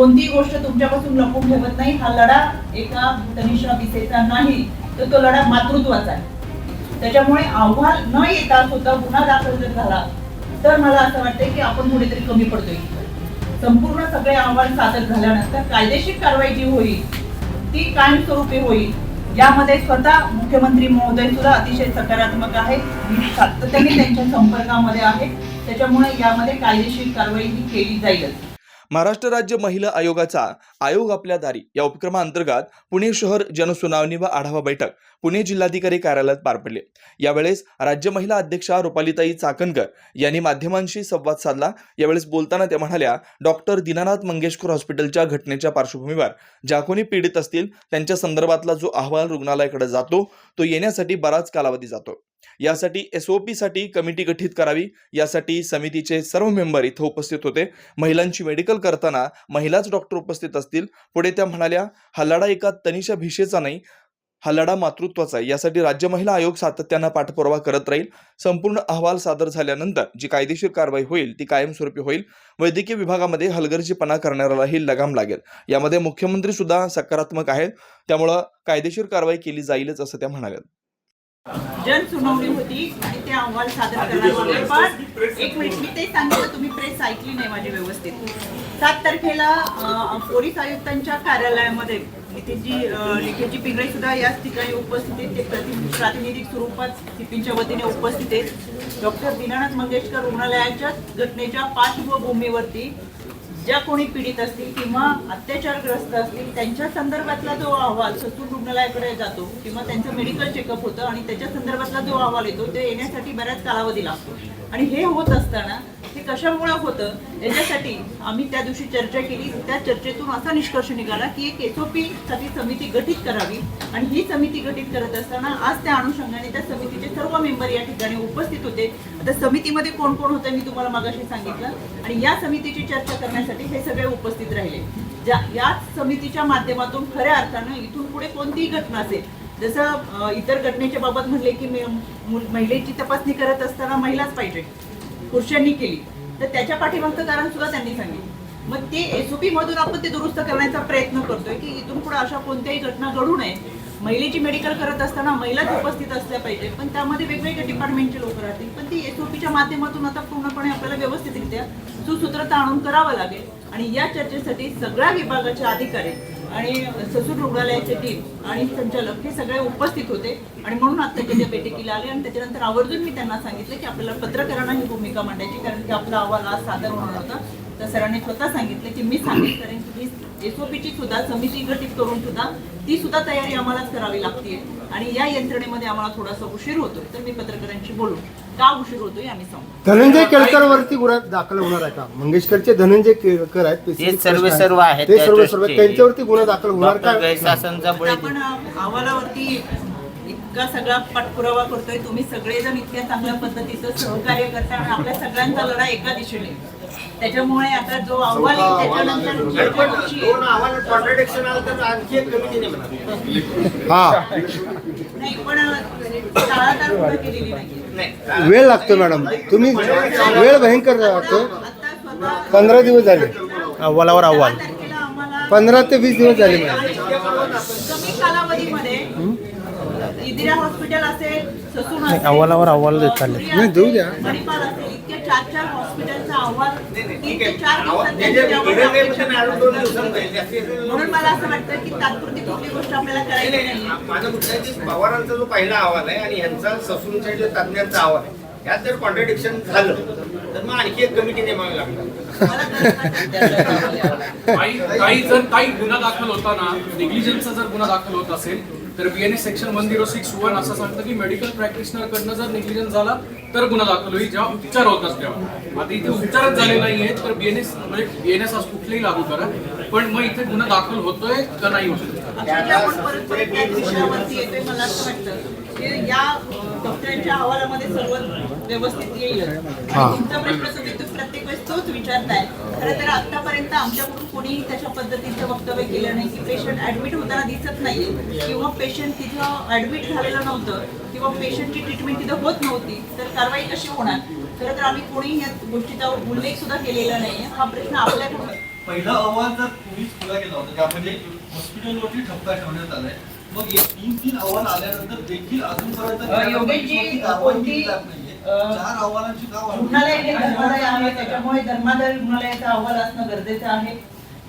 कोणतीही गोष्ट तुमच्यापासून लपून ठेवत नाही. हा लढा एका तनिषा दिसेचा नाही तर तो लढा मातृत्वाचा आहे. त्याच्यामुळे अहवाल न येता सुद्धा गुन्हा दाखल जर झाला तर मला असं वाटतं की आपण कुठेतरी कमी पडतोय. संपूर्ण सगळे अहवाल सादर झाल्यानंतर कायदेशीर कारवाई जी होईल ती कायमस्वरूपी होईल यामध्ये स्वतः मुख्यमंत्री महोदय सुद्धा अतिशय सकारात्मक आहे सातत्याने त्यांच्या संपर्कामध्ये आहे. त्याच्यामुळे यामध्ये कायदेशीर कारवाई ही केली जाईलच. महाराष्ट्र राज्य महिला आयोगाचा आयोग आपल्या दारी या उपक्रमाअंतर्गत पुणे शहर जनसुनावणी व आढावा बैठक पुणे जिल्हाधिकारी कार्यालयात पार पडली. यावेळेस राज्य महिला अध्यक्षा रुपालीताई चाकणकर यांनी माध्यमांशी संवाद साधला. यावेळेस बोलताना त्या म्हणाल्या डॉक्टर दीनानाथ मंगेशकर हॉस्पिटलच्या घटनेच्या पार्श्वभूमीवर ज्या कोणी पीडित असतील त्यांच्या संदर्भातला जो अहवाल रुग्णालयाकडे जातो तो येण्यासाठी बराच कालावधी जातो. यासाठी एससाठी कमिटी गठीत करावी. यासाठी समितीचे सर्व मेंबर इथं उपस्थित होते. महिलांची मेडिकल करताना महिलाच डॉक्टर उपस्थित असतील. पुढे त्या म्हणाल्या हा लढा एका तनिषा भिषेचा नाही हा लढा मातृत्वाचा आहे. यासाठी राज्य महिला आयोग सातत्यानं पाठपुरावा करत राहील. संपूर्ण अहवाल सादर झाल्यानंतर जी कायदेशीर कारवाई होईल ती कायमस्वरूपी होईल. वैद्यकीय विभागामध्ये हलगर्जीपणा करणाऱ्यालाही लगाम लागेल. यामध्ये मुख्यमंत्री सुद्धा सकारात्मक आहेत. त्यामुळं कायदेशीर कारवाई केली जाईलच असं त्या म्हणाल्या. जन सुनावणी होती आणि ते अहवाल सादर करणार होते. पण एक मिनिट मी ते सांगितलं तुम्ही प्रेस ऐकली नाही माझी व्यवस्थित. सात तारखेला पोलीस आयुक्तांच्या कार्यालयामध्ये इथे जी लिखेची पिंगळे सुद्धा याच ठिकाणी उपस्थित आहेत. ते प्रति प्रातिनिधिक स्वरूपात सिपींच्या वतीने उपस्थित आहेत. डॉक्टर दीनानाथ मंगेशकर रुग्णालयाच्या घटनेच्या पार्श्वभूमीवरती ज्या कोणी पीडित असतील किंवा अत्याचारग्रस्त असतील त्यांच्या संदर्भातला जो अहवाल ससून रुग्णालयाकडे जातो किंवा त्यांचं मेडिकल चेकअप होतं आणि त्याच्या संदर्भातला जो अहवाल येतो ते येण्यासाठी बऱ्याच कालावधी लागतो. आणि हे होत असताना हे कशामुळे होतं याच्यासाठी आम्ही त्या दिवशी चर्चा केली. त्या चर्चेतून असा निष्कर्ष निघाला की एक एसओपी साठी समिती गठीत करावी. आणि ही समिती गठीत करत असताना आज त्या अनुषंगाने त्या समितीचे सर्व मेंबर या ठिकाणी उपस्थित होते. आता समितीमध्ये कोण कोण होते मी तुम्हाला मागाशी सांगितलं. आणि या समितीची चर्चा करण्यासाठी हे सगळे उपस्थित राहिले. ज्या याच समितीच्या माध्यमातून खऱ्या अर्थानं इथून पुढे कोणतीही घटना असेल जसं इतर घटनेच्या बाबत म्हणले की महिलेची तपासणी करत असताना महिलाच पाहिजे. पुरुषांनी केली. तर त्याच्या पाठीमागचं कारण सुद्धा त्यांनी सांगितलं. मग ते एसओपी मधून आपण ते दुरुस्त करण्याचा प्रयत्न करतोय की इथून पुढे अशा कोणत्याही घटना घडू नये. महिलेची मेडिकल करत असताना महिलाच उपस्थित असल्या पाहिजे पण त्यामध्ये वेगवेगळ्या डिपार्टमेंटचे लोक राहतील. पण ती एसओपीच्या माध्यमातून आता पूर्णपणे आपल्याला व्यवस्थितरित्या सुसूत्रता आणून करावं लागेल. आणि या चर्चेसाठी सगळ्या विभागाचे अधिकारी आणि ससून रुग्णालयाचे टीम आणि संचालक हे सगळे उपस्थित होते. आणि म्हणून आत्ताच्या त्या बैठकीला आले आणि त्याच्यानंतर आवर्जून मी त्यांना सांगितलं की आपल्याला पत्रकारांना ही भूमिका मांडायची कारण की आपला अहवाल आज सादर होणार होता. तर सरांनी स्वतः सांगितलं की मी सांगेन कारण ही एसओपीची सुद्धा समिती गठीत करून सुद्धा ती सुद्धा तयारी आम्हालाच करावी लागते आणि या यंत्रणेमध्ये आम्हाला थोडासा उशीर होतोय तर मी पत्रकारांशी बोलू. का उशीर होतोय आम्ही सांगू. धनंजय केळकर वरती गुन्हा दाखल होणार आहे का? मंगेशकरचे धनंजय केळकर आहेत ते specific सर्व प्रश्न सर्व आहेत ते त्या सर्व सर्व दृष्टीने. त्यांच्यावरती गुन्हा दाखल होणार डॉक्टर का? गैरशासनचा आता बळी आपण अहवालावरती इतका सगळा पाठपुरावा करतोय. तुम्ही सगळेजण इतक्या चांगल्या पद्धतीचं सहकार्य करता आणि आपल्या सगळ्यांचा लढा एका दिशेने. त्याच्यामुळे आता जो अहवाल येईल त्याच्यानंतर. कॉन्ट्रडिक्शन आलं तर आणखी एक कमिटी हा. नाही पण टाळाटाळ केलेली नाही. वेळ लागतो मॅडम. तुम्ही वेळ भयंकर लागतो. पंधरा दिवस झाले. अहवालावर अहवाल. पंधरा ते वीस दिवस झाले मॅडम. कमी कालावधीमध्ये इंदिरा हॉस्पिटल असेल अहवालावर अहवाल चालले. नाही, जाऊ द्या. मणिपाल असेल इतके चार चार हॉस्पिटलचा अहवाल तीन ते चार दिवसात त्याचे त्यांची अहवाल अपेक्षा इव्हॅल्युएशन अजून दोन दिवसांत होईल. त्याची- म्हणून मला असं वाटतं की तात्पुरती कुठली गोष्ट आपल्याला नाही, करायची नाही, नाही माझं म्हणणं आहे की पवारांचा जो पहिला अहवाल आहे आणि यांचा ससूनच्या जो तज्ञांचा अहवाल आहे यात जर कॉन्ट्रडिक्शन झालं तर मग आणखी एक कमिटी नेमावी लागणार. काही जर काही गुन्हा दाखल होताना निग्लिजन्सचा जर गुन्हा दाखल होत असेल तर BNS section one zero six one असं सांगतं की मेडिकल प्रॅक्टिशनर कडनं जर निग्लिजन्स झाला तर गुन्हा दाखल होईल. जेव्हा उपचार होतात तेव्हा आता इथे उपचारच झाले नाही आहेत तर बीएनएस म्हणजे बीएनएस आज कुठलेही लागू करा. पण मग इथे गुन्हा दाखल होतोय का नाही होत की या डॉक्टरांच्या अहवालामध्ये सर्व व्यवस्थित येईल. तुमचा प्रश्न तुम्ही तो प्रत्येक वेळेस तोच विचारताय खरं तर आतापर्यंत आमच्याकडून कोणीही तशा पद्धतीचं वक्तव्य केलं नाही. की पेशंट ऍडमिट होताना दिसत नाहीये किंवा पेशंट तिथं ऍडमिट झालेलं नव्हतं किंवा पेशंटची ट्रीटमेंट तिथं होत नव्हती तर कारवाई कशी होणार? खरं तर आम्ही कोणीही या गोष्टीचा उल्लेख सुद्धा केलेला नाहीये हा प्रश्न आपल्याकडून पहिला अहवाल जर पोलीस खुला केला होता ज्यामध्ये हॉस्पिटलवरती ठपका ठेवण्यात आलाय मग हे तीन तीन अहवाल आल्यानंतर देखील अजूनपर्यंत कोणती रुग्णालय हे धर्मादाय आहे त्याच्यामुळे धर्मादाय रुग्णालयाचा अहवाल असणं गरजेचं आहे.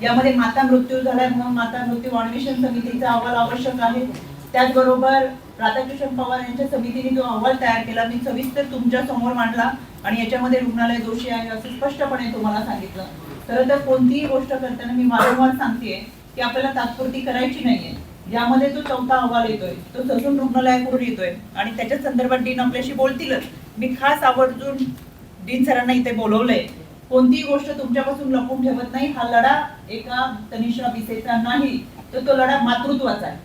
यामध्ये माता मृत्यू झाला म्हणून माता मृत्यू अन्वेषण समितीचा अहवाल आवश्यक आहे. त्याचबरोबर राधाकृष्ण पवार यांच्या समितीने जो अहवाल तयार केला मी सविस्तर तुमच्यासमोर मांडला आणि याच्यामध्ये रुग्णालय दोषी आहे असं स्पष्टपणे तुम्हाला सांगितलं. खरं तर कोणतीही गोष्ट करताना मी वारंवार सांगतेय की आपल्याला तात्पुरती करायची नाहीये. यामध्ये जो चौथा अहवाल येतोय तो ससून रुग्णालयाकडून येतोय. आणि त्याच्या संदर्भात डीन आपल्याशी बोलतीलच. मी खास आवर्जून डीन सरांना इथे बोलवलंय. कोणतीही गोष्ट तुमच्यापासून लपून ठेवत नाही. हा लढा एका तनिष्ठा बिसेचा नाही तर तो लढा मातृत्वाचा आहे.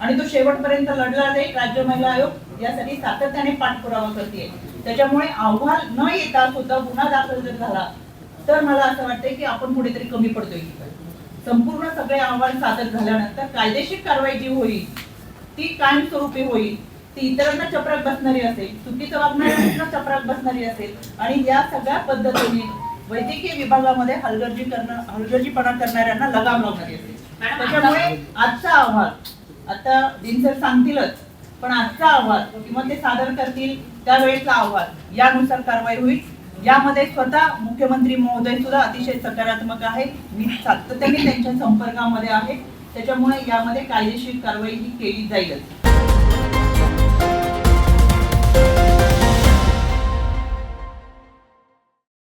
आणि तो शेवटपर्यंत लढला जाईल राज्य महिला आयोग. यासाठी सातत्याने पाठपुरावा करते त्याच्यामुळे अहवाल न येता सुद्धा गुन्हा दाखल जर झाला तर मला असं वाटतंय की आपण कुठेतरी कमी पडतोय संपूर्ण सगळे अहवाल सादर झाल्यानंतर कायदेशीर कारवाई जी होईल ती कायमस्वरूपी होईल. ती इतरांना चपराक बसणारी असेल चुकीचं वागणाऱ्यांना चपराक बसणारी असेल आणि या सगळ्या पद्धतीने वैद्यकीय विभागामध्ये हलगर्जी करणं हलगर्जीपणा करणाऱ्यांना लगाम लावणारी असेल. त्याच्यामुळे आजचा अहवाल आता दिनसर सांगतीलच पण आजचा अहवाल किंवा ते सादर करतील त्यावेळेचा अहवाल यानुसार कारवाई होईल. यामध्ये स्वतः मुख्यमंत्री महोदय सुद्धा अतिशय सकारात्मक आहे. मी सातत्याने त्यांच्या संपर्कामध्ये आहे. त्याच्यामुळे यामध्ये कायदेशीर कारवाई ही केली जाईलच.